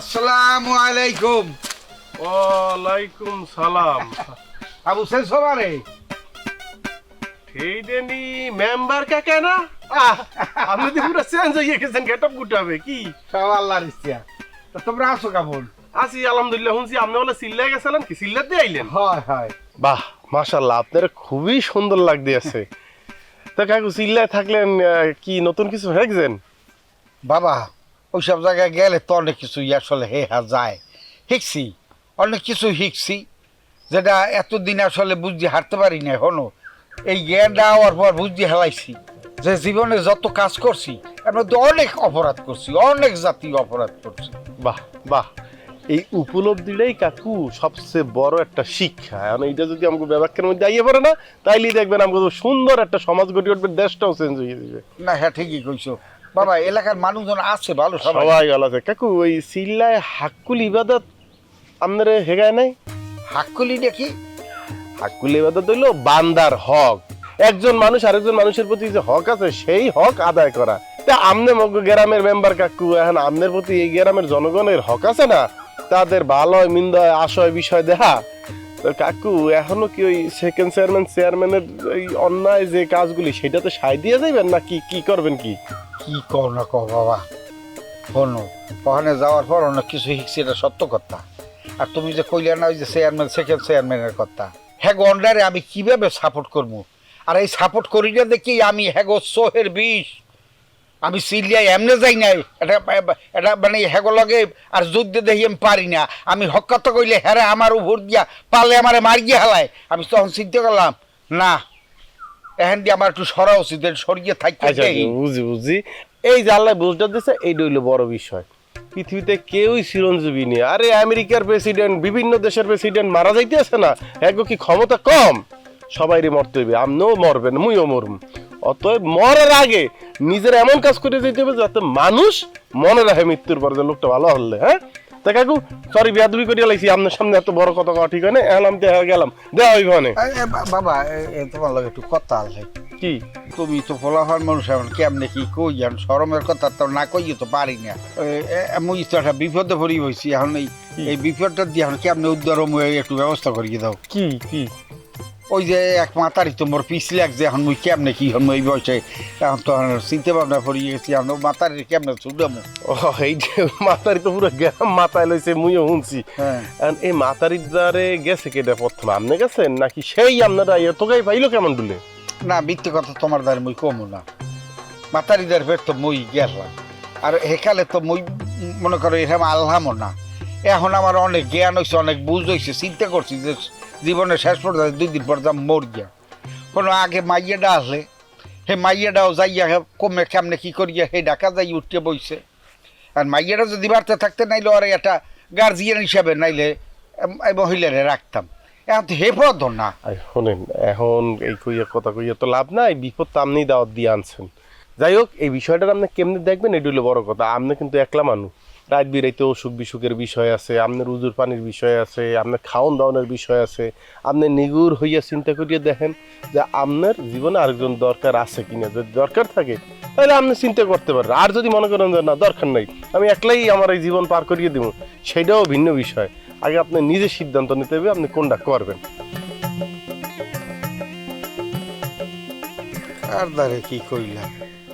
আসসালামু আলাইকুম। ওয়ালাইকুম সালাম। আবু সেন সবারে। সেই দেনি মেম্বার কাকা না? আহ, আপনি তো পুরো চেঞ্জ হয়ে গেছেন গেটআপ গুটাবে কি? সব আল্লাহর ইচ্ছা। তো তোমরা আসো কেমন? আসি আলহামদুলিল্লাহ শুনছি। আপনি বলে সিল্লাই গেছিলেন কি? সিল্লার দিয়ে আইলেন? হয় হয়। বাহ মাশাল্লাহ আপনার খুবই সুন্দর লাগতে আছে। তা কাকু সিল্লায় থাকলেন কি নতুন কিছু হেঁকছেন বাবা ওইসব জায়গায় গেলে তো অনেক কিছু আসলে হে হা যায়। শিখছি অনেক কিছু শিখছি যেটা এতদিন আসলে বুঝতে হারতে পারি না হনো এই জ্ঞানটা হওয়ার পর বুঝতে হেলাইছি যে জীবনে যত কাজ করছি এর মধ্যে অনেক অপরাধ করছি অনেক জাতীয় অপরাধ করছি। বাহ বাহ। এই উপলব্ধিটাই কাকু সবচেয়ে বড় একটা শিক্ষা। এখন এইটা যদি আমাকে ব্যবাক্যের মধ্যে আইয়ে পড়ে না তাইলে দেখবেন আমাকে সুন্দর একটা সমাজ গড়ে উঠবে দেশটাও চেঞ্জ হয়ে যাবে। না হ্যাঁ ঠিকই কইছো। বাবা এলাকার মানুষজন আছে ভালো সবাই। গেল আছে। কাকু ওই সিল্লায় হাক্কুল ইবাদত আপনার হেগায় নাই? হাক্কুলি দেখি হাক্কুল ইবাদত হইল বান্দার হক। একজন মানুষ আরেকজন মানুষের প্রতি যে হক আছে সেই হক আদায় করা। তা আমনে মগ গ্রামের মেম্বার কাকু এখন আমনের প্রতি এই গ্রামের জনগণের হক আছে না? তাদের ভালো হয় মিন্দ আশয় বিষয় দেখা তো কাকু, এখনও কি ওই সেকেন্ড চেয়ারম্যান চেয়ারম্যানের ওই অন্যায় যে কাজগুলি সেটাতে সাই দিয়ে যাবেন না কি কি করবেন কি? কি কও না কও বাবা? শোনো, ওখানে যাওয়ার পর অনেক কিছু শিখছি, এটা সত্য কথা। আর তুমি যে কইলে না ওই যে চেয়ারম্যান সেকেন্ড চেয়ারম্যানের কথা হ্যাঁ গন্ডারে আমি কীভাবে সাপোর্ট করব? আর এই সাপোর্ট করি না দেখি আমি হ্যাগো সোহের বিষ। আমি সিরিয়ায় এমনে যাই নাই এটা এটা মানে হ্যাগো লগে আর যুদ্ধে দেখি আমি পারি না। আমি হকাত কইলে হ্যাঁ আমার উপর দিয়া পালে আমারে মার গিয়ে হেলায়। আমি তখন চিন্তা করলাম না এখান দিয়ে আমার একটু সরা উচিত সরিয়ে থাকতে আচ্ছা দেই। বুঝি বুঝি এই যে আল্লাহ বুঝটা দিচ্ছে এইটা হইল বড় বিষয়। পৃথিবীতে কেউই চিরঞ্জীবী নেই। আরে আমেরিকার প্রেসিডেন্ট বিভিন্ন দেশের প্রেসিডেন্ট মারা যাইতে আছে না? একগো কি ক্ষমতা কম? সবাইরই মরতে হইবে। আপনিও মরবেন মুইও মরব অতএব মরার আগে নিজের এমন কাজ করে যেতে হবে যাতে মানুষ মনে রাখে মৃত্যুর পর যে লোকটা ভালো হলে হ্যাঁ? তা কাকু সরি বিয়াদবি করিয়া লাইছি আপনার সামনে এত বড় কথা কওয়া ঠিক হয় না? এলাম দেয়া গেলাম। দেওয়া হইব বা- বাবা তোমার লগে একটু কথা আছে। কি? তুমি তো ফলাফল মানুষ এখন কেমনে কি কই জান? শরমের কথা তো না কইয়ে তো পারি না। মুই তো একটা বিপদে পড়ি হয়েছি এখন এই বিপদটা দিয়ে এখন কেমনে উদ্ধার একটু ব্যবস্থা করিয়ে দাও। কি কি? ওই যে এক মাতারি তো মোর পিছ লাগছে এখন মুই কেমনে কি হম এই বয়সে? এখন তো চিন্তা ভাবনা পড়িয়ে গেছি এখন মাতারি কেমনে ছুটামু ও এই যে মাতারি তো পুরো গ্রাম মাথায় লইছে মুইও শুনছি হ্যাঁ। এখন এই মাতারির দ্বারে গেছে কেটে প্রথম? আপনি গেছেন? নাকি সেই আপনারা এত গাই পাইলো কেমন ডুলে না মিথ্যে কথা তোমার দ্বারা মুই কমু না। মাতারিদের ফের তো মই গেলাম। আর হেকালে তো মই মনে করো এরকম আল্লামও না। এখন আমার অনেক জ্ঞান হয়েছে অনেক বুঝ হয়েছে চিন্তা করছি যে জীবনের শেষ পর্যন্ত দুই দিন পর যাম মর গিয়া কোনো আগে মাইয়াটা আসলে হে মাইয়াটাও যাইয়া কমে কেমনে কি করিয়া, হে ডাকা যাই উঠতে বইছে। আর মাইয়াটা যদি বাড়তে থাকতে নাইলে ওর একটা গার্জিয়ান হিসাবে নাইলে মহিলারে রাখতাম। এখন তো হে পদ না। শোনেন, এখন এই কইয়া কথা কইয়া তো লাভ নাই, বিপদ তো আপনি দাওয়াত দিয়ে আনছেন। যাই হোক, এই বিষয়টা আপনি কেমনে দেখবেন, এটা হলো বড় কথা। আপনি কিন্তু একলা মানুষ। রাত বিরাইতে অসুখ বিসুখের বিষয় আছে, আপনার উজুর পানির বিষয় আছে, আপনার খাওন দাওয়ানোর বিষয় আছে, আপনি নিগুর হইয়া চিন্তা করিয়া দেখেন যে আপনার জীবনে আরেকজন দরকার আছে কিনা। যদি দরকার থাকে, তাহলে আপনি চিন্তা করতে পারেন। আর যদি মনে করেন যে না, দরকার নাই, আমি একলাই আমার এই জীবন পার করিয়ে দেবো, সেটাও ভিন্ন বিষয়। আগে আপনি নিজে সিদ্ধান্ত নিতে হবে, আপনি কোনটা করবেন। আর দ্বারে কি কইলাম